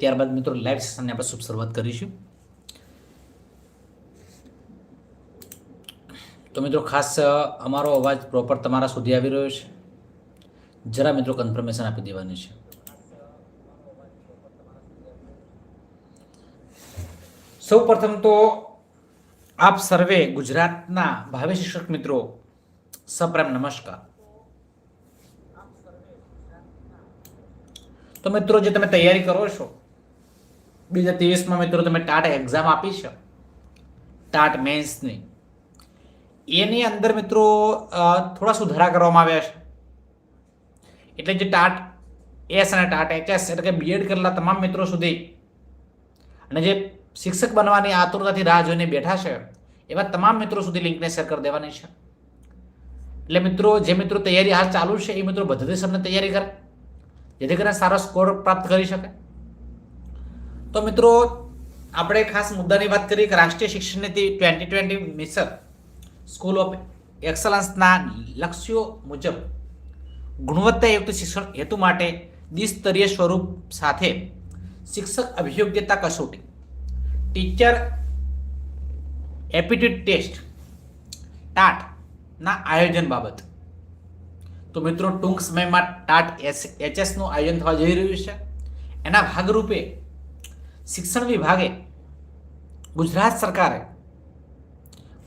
ત્યારબાદ મિત્રો લાઈવ સેશનને આપણે શુભ શરૂઆત કરીશું. તો મિત્રો ખાસ અમારો અવાજ પ્રોપર તમારા સુધી આવી રહ્યો છે. જરા મિત્રો કન્ફર્મેશન આપી દેવાની છે. સૌ પ્રથમ તો આપ સર્વે ગુજરાતના ભાવિ શિક્ષક મિત્રો, સપ્રેમ નમસ્કાર. તો મિત્રો, જે તમે તૈયારી કરો છો, બીજા ત્રેવીસમાં મિત્રો તમે ટાટ એક્ઝામ આપી છે. ટાટ મેન્સની. એની અંદર મિત્રો થોડા સુધારા કરવામાં આવ્યા છે. એટલે જે ટાટ, એસ અને ટાટ એચએસ એટલે કે બીએડ કરેલા તમામ મિત્રો સુધી અને જે શિક્ષક બનવાની આતુરતાથી રાહ જોઈને બેઠા છે, એવા તમામ મિત્રો સુધી લિંકને શેર કરી દેવાની છે. એટલે મિત્રો, જે મિત્રો તૈયારી હાલ ચાલુ છે, એ મિત્રો પદ્ધતિસરની તૈયારી કરે જેથી કરીને સારો સ્કોર પ્રાપ્ત કરી શકે. તો મિત્રો, આપણે ખાસ મુદ્દાની વાત કરીએ કે રાષ્ટ્રીય શિક્ષણ નીતિ twenty twenty mission school of એક્સલન્સના લક્ષ્યો મુજબ ગુણવત્તાયુક્ત શિક્ષણ હેતુ માટે દ્વિસ્તરીય સ્વરૂપ સાથે શિક્ષક અભિયોગ્યતા કસોટી ટીચર એપ્ટિટ્યુડ ટેસ્ટ ટાટના આયોજન બાબત. તો મિત્રો, ટૂંક સમયમાં ટાટ એસ એચએસનું આયોજન થવા જઈ રહ્યું છે. એના ભાગરૂપે શિક્ષણ વિભાગે ગુજરાત સરકારે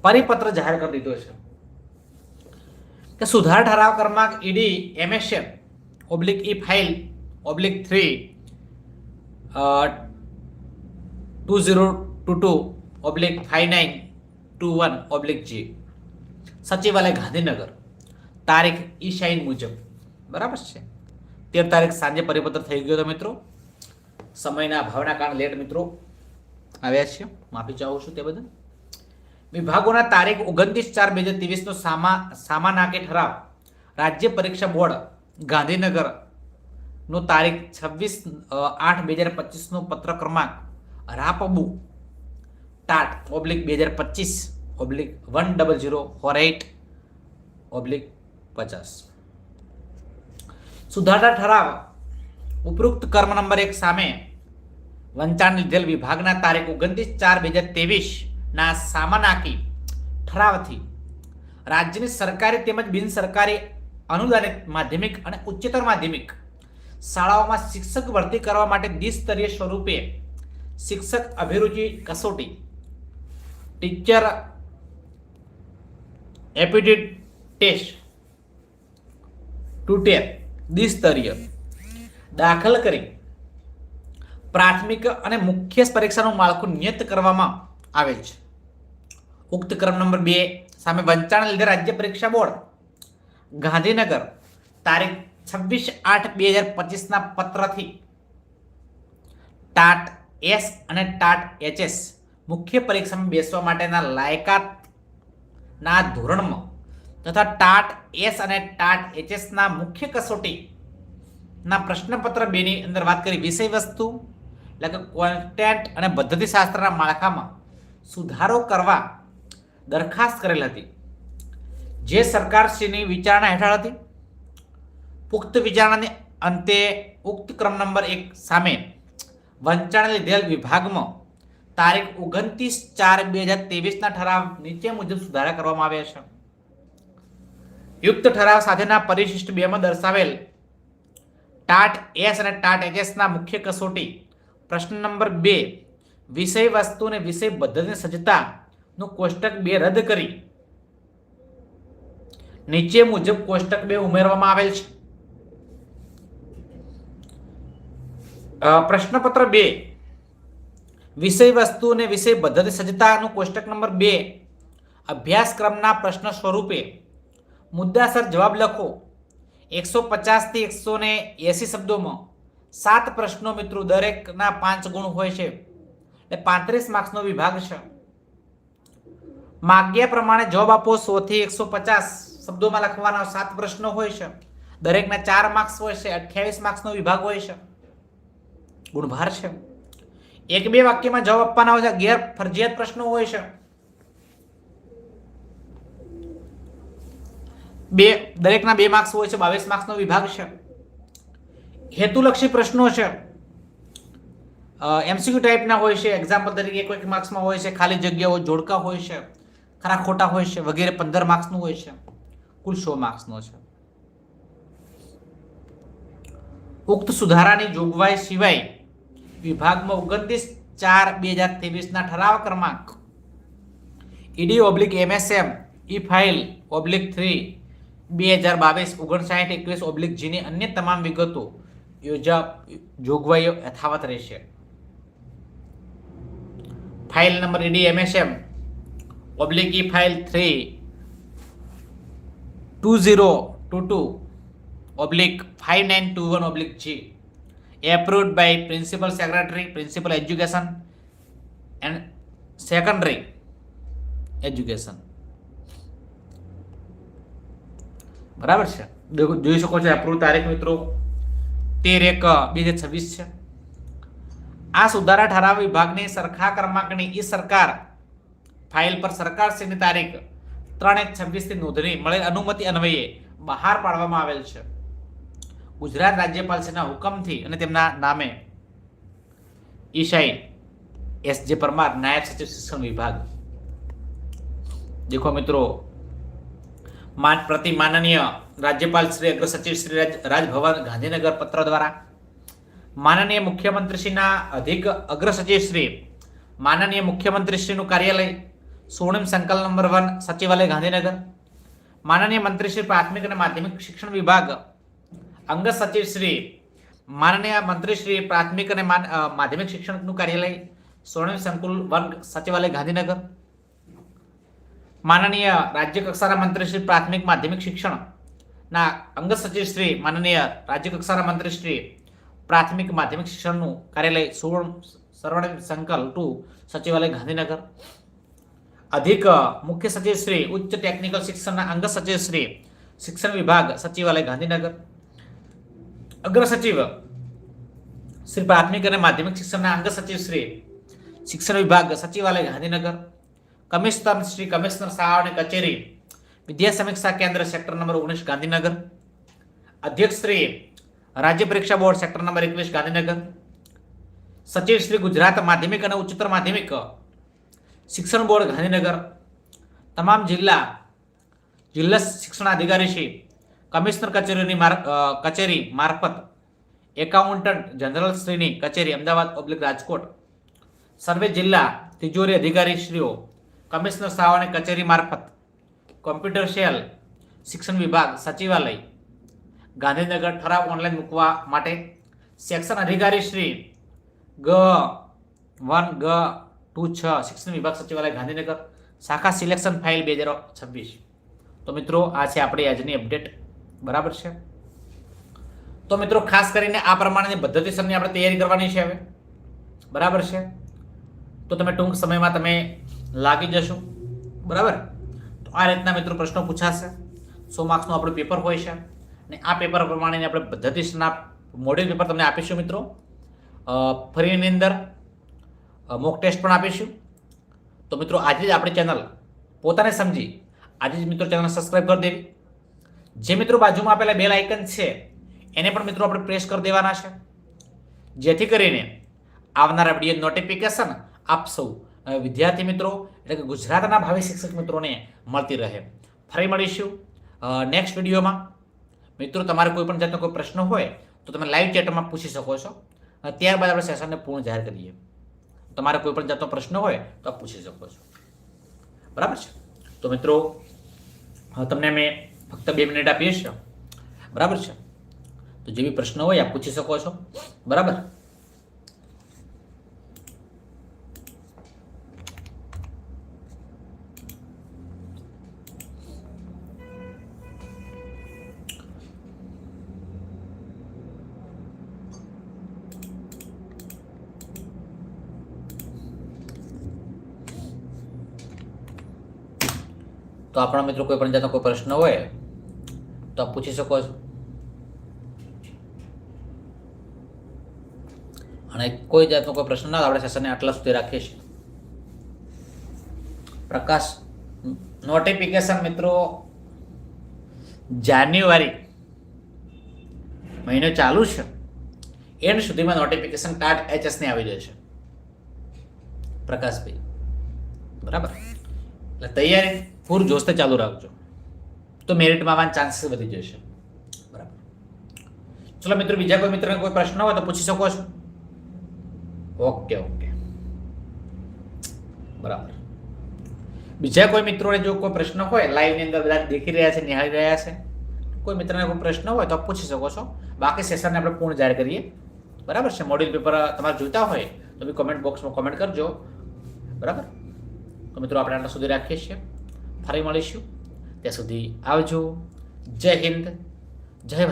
પરિપત્ર જાહેર કરી દીધો છે કે સુધાર ઠરાવ ક્રમાંક ED MSM oblique E file, oblique three two zero two two, oblique five nine two one, oblique G. Sachivalaya Gandhinagar. તારીખ ઈ શાઇન મુજબ. બરાબર છે? તેર તારીખ સાંજે પરિપત્ર થઈ ગયો હતો મિત્રો. સમયના અભાવના કારણે લેટ મિત્રો આવ્યા છે માફી ચાહું છું તે બદલ. વિભાગોના તારીખ ઓગણત્રીસ ચાર બે હજાર ત્રેવીસનો સામા સામાનાકે ઠરાવ. રાજ્ય પરીક્ષા બોર્ડ, ગાંધીનગર નો તારીખ છવ્વીસ આઠ બે હજાર પચીસનો પત્ર ક્રમાંક રાપબુ ટાટ, ઓબ્લિક બે હજાર પચીસ, oblique one double zero, four eight oblique પચાસ સુધારા ઠરાવ ઉપરોક્ત કર્મ નંબર એક સામે વંચાણ લીધેલ વિભાગના તારીખ ઓગણત્રીસ ચાર બે હજાર ત્રેવીસ ના સામાનાકી ઠરાવથી રાજ્યની સરકારી તેમજ બિન સરકારી અનુદાનિત માધ્યમિક અને ઉચ્ચતર માધ્યમિક શાળાઓમાં શિક્ષક ભરતી કરવા માટે દ્વિસ્તરીય સ્વરૂપે શિક્ષક અભિરુચિ કસોટી ટીચર એપ્ટિટ્યુડ ટેસ્ટ ટુટેર દ્વિસ્તરીય. દાખલ કરી. પ્રાથમિક અને મુખ્ય પરીક્ષાનું માળખું નિયત કરવામાં આવેલ છે. ઉક્ત ક્રમ નંબર બે, સામે વંચાણ લીધે રાજ્ય પરીક્ષા બોર્ડ. ગાંધીનગર, તારીખ છવ્વીસ આઠ બે હજાર પચીસના પત્રથી ટાટ એસ અને ટાટ એચએસ મુખ્ય પરીક્ષામાં બેસવા માટેના લાયકાતના ધોરણમાં તથા ટાટ એસ અને ટાટ એચએસના મુખ્ય કસોટી ના પ્રશ્નપત્ર બેની અંદર વાત કરી વિષય વસ્તુ, એટલે કે કોન્ટેન્ટ અને પદ્ધતિશાસ્ત્રના માળખામાં સુધારો કરવા દરખાસ્ત કરેલ હતી. જે સરકારશ્રીની વિચારણા હેઠળ હતી. પુખ્ત વિચારણાની અંતે ઉક્ત ક્રમ નંબર એક સામે વંચાણ લીધેલ વિભાગમાં તારીખ ઓગણત્રીસ ચાર બે હજાર ત્રેવીસના ઠરાવ નીચે મુજબ સુધારા કરવામાં આવ્યા છે. યુક્ત ઠરાવ સાથેના પરિશિષ્ટ બેમાં દર્શાવેલ ટાટ એસ અને ટાટ એચએસના મુખ્ય કસોટી પ્રશ્ન નંબર બે, વિષય વસ્તુ અને વિષય પદ્ધતિની સજ્જતાનું કોષ્ટક બે રદ કરી. નીચે મુજબ કોષ્ટક બે ઉમેરવામાં આવેલ છે. પ્રશ્નપત્ર બે, વિષય વસ્તુ અને વિષય પદ્ધતિ સજ્જતાનું કોષ્ટક નંબર બે, અભ્યાસક્રમના પ્રશ્ન સ્વરૂપે મુદ્દાસર જવાબ લખો. એકસો પચાસથી એકસો ને એસી શબ્દોમાં સાત પ્રશ્નો મિત્રો દરેકના પાંચ ગુણ હોય છે. એટલે પાંત્રીસ માર્ક્સનો વિભાગ છે. માગ્યા પ્રમાણે જવાબ આપો સો થી એકસો પચાસ શબ્દોમાં લખવાના સાત પ્રશ્નો હોય છે. દરેકના ચાર માર્ક્સ હોય છે, અઠ્યાવીસ માર્ક્સનો વિભાગ હોય છે. ગુણભાર છે. એક બે વાક્યમાં જવાબ આપવાના હોય છે ગેર ફરજિયાત પ્રશ્નો હોય છે. બે, દરેકના બે માર્ક્સ હોય છે, બાવીસ માર્ક્સનો વિભાગ છે. હેતુલક્ષી પ્રશ્નો છે. એમસીક્યુ ટાઈપના હોય છે એક્ઝામ્પલ તરીકે એક માર્ક્સમાં હોય છે, ખાલી જગ્યાઓ જોડકા હોય છે, ખરા ખોટા હોય છે, વગેરે પંદર માર્ક્સનું હોય છે. કુલ સો માર્ક્સનો છે. ઉક્ત સુધારાની જોગવાઈ સિવાય વિભાગમાં ઓગણત્રીસ ચાર બે હજાર ત્રેવીસના ઠરાવ ક્રમાંક ED oblique MSM E file oblique three બે હજાર બાવીસ, ઓગણસાઠ, એકવીસ ઓબ્લિક જીની અન્ય તમામ વિગતો યોજા, જોગવાઈઓ યથાવત રહેશે. File number ED MSM, oblique E file three, two zero two two, oblique five nine two one oblique G. Approved by principal secretary principal education and secondary education. બરાબર છે? જોઈ શકો છો એપ્રુવ તારીખ મિત્રો. તેર એક, બે હજાર છવ્વીસ છે. આ સુધારા ઠરાવ વિભાગની સરખા ક્રમાંકની ઈ સરકાર ફાઇલ પર સરકારશ્રીની તારીખ ત્રણ એક છવ્વીસથી નોંધણી મળેલ અનુમતિ અન્વયે બહાર પાડવામાં આવેલ છે. ગુજરાત રાજ્યપાલશ્રીના હુકમથી અને તેમના નામે ઈશાઈ એસ જે પરમાર નાયબ સચિવ શિક્ષણ વિભાગ. દેખો મિત્રો માન પ્રતિ માનનીય રાજ્યપાલ શ્રી અગ્ર સચિવ શ્રી રાજ રાજભવન ગાંધીનગર પત્ર દ્વારા માનનીય મુખ્યમંત્રીશ્રીના અધિક અગ્ર સચિવ શ્રી માનનીય મુખ્યમંત્રીશ્રીનું કાર્યાલય સોણિમ સંકલ નંબર વન સચિવાલય ગાંધીનગર માનનીય મંત્રીશ્રી પ્રાથમિક અને માધ્યમિક શિક્ષણ વિભાગ અંગત સચિવ શ્રી માનનીય મંત્રી શ્રી પ્રાથમિક અને માધ્યમિક શિક્ષણનું કાર્યાલય સોણમ સંકુલ વન સચિવાલય ગાંધીનગર માનનીય રાજ્ય કક્ષાના મંત્રી શ્રી પ્રાથમિક માધ્યમિક શિક્ષણના અંગત સચિવ શ્રી માનનીય રાજ્ય કક્ષાના મંત્રી શ્રી પ્રાથમિક માધ્યમિક શિક્ષણનું કાર્યાલય સુવર્ણ સરવણ સંકલ ટુ સચિવાલય ગાંધીનગર. અધિક મુખ્ય સચિવ શ્રી, ઉચ્ચ ટેકનિકલ શિક્ષણના અંગત સચિવ શ્રી, શિક્ષણ વિભાગ સચિવાલય ગાંધીનગર. અગ્ર સચિવ શ્રી પ્રાથમિક અને માધ્યમિક શિક્ષણના અંગ સચિવ શ્રી, શિક્ષણ વિભાગ સચિવાલય ગાંધીનગર. કમિશનર શ્રી કમિશનર શાળા કચેરી વિદ્યા સમીક્ષા કેન્દ્ર સેક્ટર નંબર ઓગણીસ ગાંધીનગર, અધ્યક્ષ શ્રી રાજ્ય પરીક્ષા બોર્ડ સેક્ટર નંબર એકવીસ ગાંધીનગર, સચિવ શ્રી ગુજરાત માધ્યમિક અને ઉચ્ચતર માધ્યમિક શિક્ષણ બોર્ડ ગાંધીનગર, તમામ જિલ્લા જિલ્લા શિક્ષણાધિકારી શ્રી કમિશનર કચેરીની કચેરી મારફત એકાઉન્ટન્ટ જનરલ શ્રીની કચેરી અમદાવાદ ઓબ્લિક રાજકોટ, સર્વે જિલ્લા તિજોરી અધિકારી શ્રીઓ કમિશનર શાળાની કચેરી મારફત કોમ્પ્યુટર સેલ શિક્ષણ વિભાગ, સચિવાલય, ગાંધીનગર ઠરાવ ઓનલાઈન મૂકવા માટે સેક્શન અધિકારી શ્રી ગ વન ગ ટુ છ શિક્ષણ વિભાગ, સચિવાલય, ગાંધીનગર, શાખા સિલેક્શન ફાઇલ બે હજાર છવ્વીસ. તો મિત્રો, આ છે આપણી આજની અપડેટ બરાબર છે? તો મિત્રો, ખાસ કરીને આ પ્રમાણેની પદ્ધતિસરની આપણે તૈયારી કરવાની છે હવે. બરાબર છે? તો તમે ટૂંક સમયમાં તમે લાગી જશું? બરાબર? તો આ રીતના મિત્રો પ્રશ્નો પૂછાશે. સો માર્ક્સનું આપણું પેપર હોય છે. અને આ પેપર પ્રમાણેની આપણે પદ્ધતિસરના મોડેલ પેપર તમને આપીશું મિત્રો. ફરીની અંદર મોક ટેસ્ટ પણ આપીશું. તો મિત્રો આજે જ આપણી ચેનલ પોતાને સમજી આજે જ મિત્રો ચેનલ સબસ્ક્રાઈબ કરી દેવી. જે મિત્રો બાજુમાં આપેલા બેલ આઇકન છે એને પણ મિત્રો આપણે પ્રેસ કરી દેવાના છે. જેથી કરીને આવનારા વીડિયો નોટિફિકેશન આપ સૌ અ, વિદ્યાર્થી મિત્રો, એટલે કે ગુજરાતના ભાવિ શિક્ષક મિત્રોને મળતી રહે. ફરી મળીશું નેક્સ્ટ વિડીયોમાં. મિત્રો, તમારે કોઈ પણ જાતનો કોઈ પ્રશ્ન હોય, તો તમે લાઈવ ચેટમાં પૂછી શકો છો. ત્યારબાદ આપણે સેશનને પૂર્ણ જાહેર કરીએ. તમારે કોઈ પણ જાતનો પ્રશ્ન હોય, તો આપ પૂછી શકો છો. બરાબર છે? તો મિત્રો તમને મેં ફક્ત બે મિનિટ આપીએ છીએ. બરાબર છે? તો જે બી પ્રશ્ન હોય, આપ પૂછી શકો છો. બરાબર? તો આપણા મિત્રો કોઈ પણ જાતનો કોઈ પ્રશ્ન હોય, તો આપ પૂછી શકો છો. અને કોઈ જાતનો કોઈ પ્રશ્ન ના આપણે સેશનને આટલા સુધી રાખીએ છીએ. પ્રકાશ નોટિફિકેશન મિત્રો, જાન્યુઆરી મહિનો ચાલુ છે. એન્ડ સુધીમાં નોટિફિકેશન ટાટ એચએસની આવી જશે. પ્રકાશભાઈ, બરાબર? એટલે તૈયારી? પૂર જોશતે ચાલુ રાખજો. તો મેરિટમાં આવવાના ચાન્સીસ વધી જશે. બરાબર. ચલો મિત્રો, બીજા કોઈ મિત્રને કોઈ પ્રશ્ન હોય તો પૂછી શકો છો. Okay okay. બરાબર. બીજા કોઈ મિત્રોને જો કોઈ પ્રશ્ન હોય લાઈવની અંદર બધા દેખી રહ્યા છે, નિહાળી રહ્યા છે, કોઈ મિત્રને કોઈ પ્રશ્ન હોય તો પૂછી શકો છો. બાકી સેશનને આપણે પૂર્ણ જાહેર કરીએ. બરાબર છે? મોડ્યુલ પેપર તમારે જોઈતા હોય તો બી કોમેન્ટ બોક્સમાં કોમેન્ટ કરજો. બરાબર? તો મિત્રો, આપણે આટલા સુધી રાખીએ છીએ. ફરી મળીશું. ત્યાં સુધી આવજો. જય હિન્દ. જય